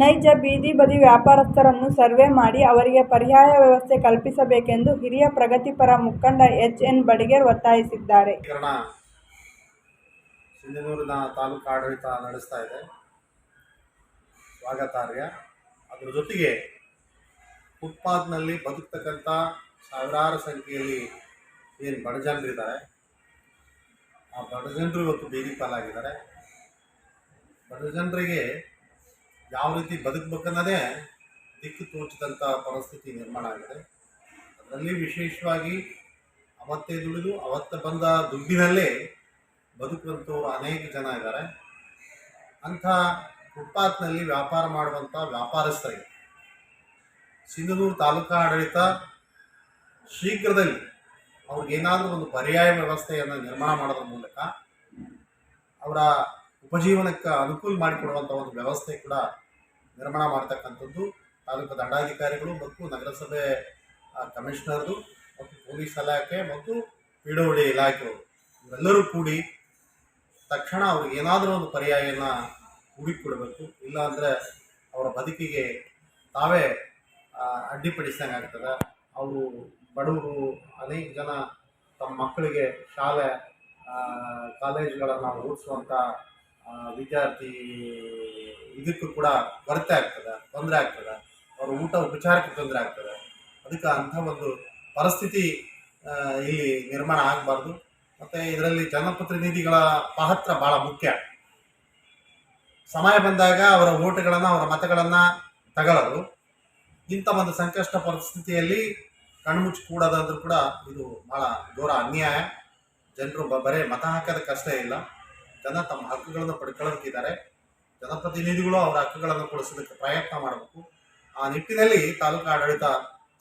ನೈಜ ಬೀದಿ ಬದಿ ವ್ಯಾಪಾರಸ್ಥರನ್ನು ಸರ್ವೆ ಮಾಡಿ ಅವರಿಗೆ ಪರ್ಯಾಯ ವ್ಯವಸ್ಥೆ ಕಲ್ಪಿಸಬೇಕೆಂದು ಹಿರಿಯ ಪ್ರಗತಿಪರ ಮುಖಂಡ ಎಚ್. ಎನ್. ಬಡಿಗೇರ್ ಒತ್ತಾಯಿಸಿದ್ದಾರೆ. ತಾಲೂಕು ಆಡಳಿತ ನಡೆಸ್ತಾ ಇದೆ ಸ್ವಾಗತಾರ್ಹ ಅದರ ಜೊತೆಗೆ ಫುಟ್ಪಾತ್ನಲ್ಲಿ ಬದುಕ್ತಕ್ಕಂಥ ಸಾವಿರಾರು ಸಂಖ್ಯೆಯಲ್ಲಿ ಏನು ಬಡ ಜನರಿದ್ದಾರೆ ಆ ಬಡ ಜನರು ಇವತ್ತು ಬೀದಿ ಪಾಲಾಗಿದ್ದಾರೆ ಬಡ ಜನರಿಗೆ ಯಾವ ರೀತಿ ಬದುಕಬೇಕನ್ನೋದೇ ದಿಕ್ಕು ತೋಚಿದಂಥ ಪರಿಸ್ಥಿತಿ ನಿರ್ಮಾಣ ಆಗಿದೆ. ಅದರಲ್ಲಿ ವಿಶೇಷವಾಗಿ ಅವತ್ತೇ ದುಡಿದು, ಅವತ್ತ ಬಂದ ದುಡ್ಡಿನಲ್ಲೇ ಬದುಕುವಂಥವ್ರು ಅನೇಕ ಜನ ಇದ್ದಾರೆ. ಅಂಥ ಫುಟ್ಪಾತ್ನಲ್ಲಿ ವ್ಯಾಪಾರ ಮಾಡುವಂಥ ವ್ಯಾಪಾರಸ್ಥರಿಗೆ ಸಿಂಧನೂರು ತಾಲೂಕಾ ಆಡಳಿತ ಶೀಘ್ರದಲ್ಲಿ ಅವ್ರಿಗೇನಾದರೂ ಒಂದು ಪರ್ಯಾಯ ವ್ಯವಸ್ಥೆಯನ್ನು ನಿರ್ಮಾಣ ಮಾಡೋದ್ರ ಮೂಲಕ ಅವರ ಉಪಜೀವನಕ್ಕೆ ಅನುಕೂಲ ಮಾಡಿಕೊಡುವಂಥ ಒಂದು ವ್ಯವಸ್ಥೆ ಕೂಡ ನಿರ್ಮಾಣ ಮಾಡ್ತಕ್ಕಂಥದ್ದು, ತಾಲೂಕು ದಂಡಾಧಿಕಾರಿಗಳು ಮತ್ತು ನಗರಸಭೆ ಕಮಿಷನರ್ ಕಮಿಷನರ್ದು ಮತ್ತು ಪೊಲೀಸ್ ಇಲಾಖೆ ಮತ್ತು ಪಿ ಡಬ್ಲ್ಯೂ ಇಲಾಖೆಯವರು. ಇವರೆಲ್ಲರೂ ಕೂಡಿ ತಕ್ಷಣ ಅವ್ರಿಗೆ ಏನಾದರೂ ಒಂದು ಪರ್ಯಾಯನ ಹುಡುಕಿಕೊಡ್ಬೇಕು ಕೊಡಬೇಕು ಅಂದರೆ ಅವರ ಬದುಕಿಗೆ ತಾವೇ ಅಡ್ಡಿಪಡಿಸಿದಂಗೆ ಆಗ್ತದೆ. ಅವರು ಬಡವರು, ಅನೇಕ ಜನ ತಮ್ಮ ಮಕ್ಕಳಿಗೆ ಶಾಲೆ ಕಾಲೇಜುಗಳನ್ನು ಓದಿಸುವಂಥ ವಿದ್ಯಾರ್ಥಿ ಇದಕ್ಕೂ ಕೂಡ ಕೊರತೆ ಆಗ್ತದೆ, ತೊಂದರೆ ಆಗ್ತದೆ, ಅವರ ಊಟ ಉಪಚಾರಕ್ಕೆ ತೊಂದರೆ ಆಗ್ತದೆ. ಅದಕ್ಕೆ ಅಂಥ ಒಂದು ಪರಿಸ್ಥಿತಿ ಇಲ್ಲಿ ನಿರ್ಮಾಣ ಆಗಬಾರ್ದು. ಮತ್ತು ಇದರಲ್ಲಿ ಜನಪ್ರತಿನಿಧಿಗಳ ಪಾತ್ರ ಭಾಳ ಮುಖ್ಯ. ಸಮಯ ಬಂದಾಗ ಅವರ ಓಟುಗಳನ್ನು, ಅವರ ಮತಗಳನ್ನು ತಗೊಳ್ಳೋದು. ಇಂಥ ಒಂದು ಸಂಕಷ್ಟ ಪರಿಸ್ಥಿತಿಯಲ್ಲಿ ಕಣ್ಮುಚ್ಚಿ ಕೂಡೋದಾದ್ರೂ ಕೂಡ ಇದು ಭಾಳ ಘೋರ ಅನ್ಯಾಯ. ಜನರು ಬರೇ ಮತ ಹಾಕೋದಕ್ಕಷ್ಟೇ ಇಲ್ಲ. ಜನ ತಮ್ಮ ಹಕ್ಕುಗಳನ್ನು ಪಡ್ಕೊಳ್ಳೋದಕ್ಕಿದ್ದಾರೆ ಜನಪ್ರತಿನಿಧಿಗಳು ಅವರ ಹಕ್ಕುಗಳನ್ನು ಕೊಡಿಸೋದಕ್ಕೆ ಪ್ರಯತ್ನ ಮಾಡಬೇಕು. ಆ ನಿಟ್ಟಿನಲ್ಲಿ ತಾಲೂಕು ಆಡಳಿತ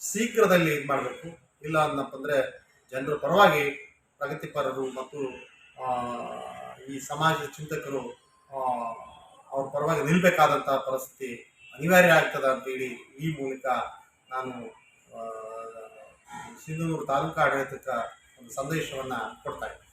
ಶೀಘ್ರದಲ್ಲಿ ಇದು ಮಾಡಬೇಕು. ಇಲ್ಲ ಅನ್ನಪ್ಪ ಅಂದರೆ ಜನರ ಪರವಾಗಿ ಪ್ರಗತಿಪರರು ಮತ್ತು ಈ ಸಮಾಜದ ಚಿಂತಕರು ಅವ್ರ ಪರವಾಗಿ ನಿಲ್ಲಬೇಕಾದಂಥ ಪರಿಸ್ಥಿತಿ ಅನಿವಾರ್ಯ ಆಗ್ತದೆ ಅಂತೇಳಿ ಈ ಮೂಲಕ ನಾನು ಸಿಂಧನೂರು ತಾಲೂಕು ಆಡಳಿತಕ್ಕೆ ಒಂದು ಸಂದೇಶವನ್ನು ಕೊಡ್ತಾ ಇದ್ದೀನಿ.